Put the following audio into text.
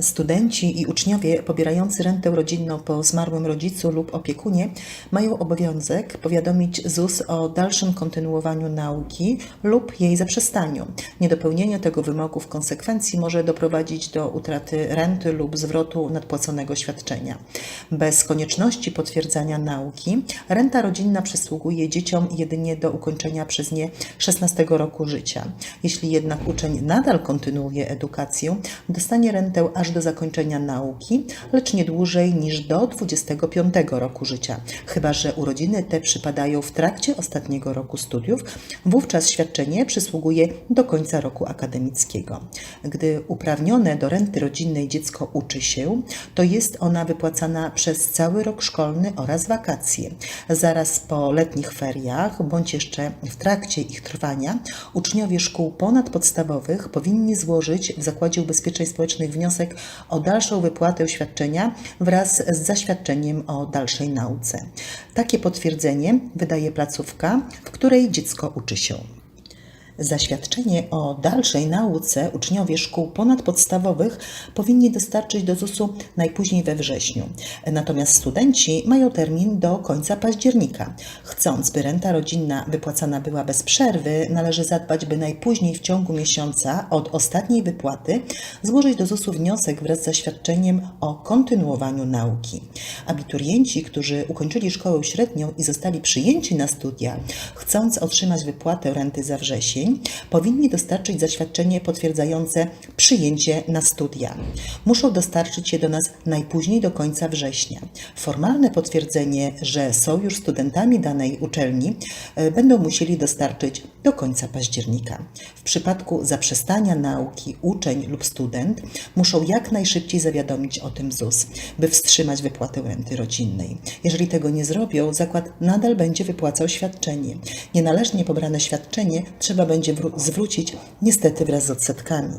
Studenci i uczniowie pobierający rentę rodzinną po zmarłym rodzicu lub opiekunie mają obowiązek powiadomić ZUS o dalszym kontynuowaniu nauki lub jej zaprzestaniu. Niedopełnienie tego wymogu w konsekwencji może doprowadzić do utraty renty lub zwrotu nadpłaconego świadczenia. Bez konieczności potwierdzania nauki renta rodzinna przysługuje dzieciom jedynie do ukończenia przez nie 16 roku życia. Jeśli jednak uczeń nadal kontynuuje edukację, dostanie rentę aż do zakończenia nauki, lecz nie dłużej niż do 25 roku życia, chyba że urodziny te przypadają w trakcie ostatniego roku studiów, wówczas świadczenie przysługuje do końca roku akademickiego. Gdy uprawnione do renty rodzinnej dziecko uczy się, to jest ona wypłacana przez cały rok szkolny oraz wakacje. Zaraz po letnich feriach, bądź jeszcze w trakcie ich trwania, uczniowie szkół ponadpodstawowych powinni złożyć w Zakładzie Ubezpieczeń Społecznych wniosek o dalszą wypłatę świadczenia wraz z zaświadczeniem o dalszej nauce. Takie potwierdzenie wydaje placówka, w której dziecko uczy się. Zaświadczenie o dalszej nauce uczniowie szkół ponadpodstawowych powinni dostarczyć do ZUS-u najpóźniej we wrześniu. Natomiast studenci mają termin do końca października. Chcąc, by renta rodzinna wypłacana była bez przerwy, należy zadbać, by najpóźniej w ciągu miesiąca od ostatniej wypłaty złożyć do ZUS-u wniosek wraz z zaświadczeniem o kontynuowaniu nauki. Abiturienci, którzy ukończyli szkołę średnią i zostali przyjęci na studia, chcąc otrzymać wypłatę renty za wrzesień, powinni dostarczyć zaświadczenie potwierdzające przyjęcie na studia. Muszą dostarczyć je do nas najpóźniej do końca września. Formalne potwierdzenie, że są już studentami danej uczelni, e, będą musieli dostarczyć do końca października. W przypadku zaprzestania nauki uczeń lub student muszą jak najszybciej zawiadomić o tym ZUS, by wstrzymać wypłatę renty rodzinnej. Jeżeli tego nie zrobią, zakład nadal będzie wypłacał świadczenie. Nienależnie pobrane świadczenie trzeba będzie wró- zwrócić niestety wraz z odsetkami.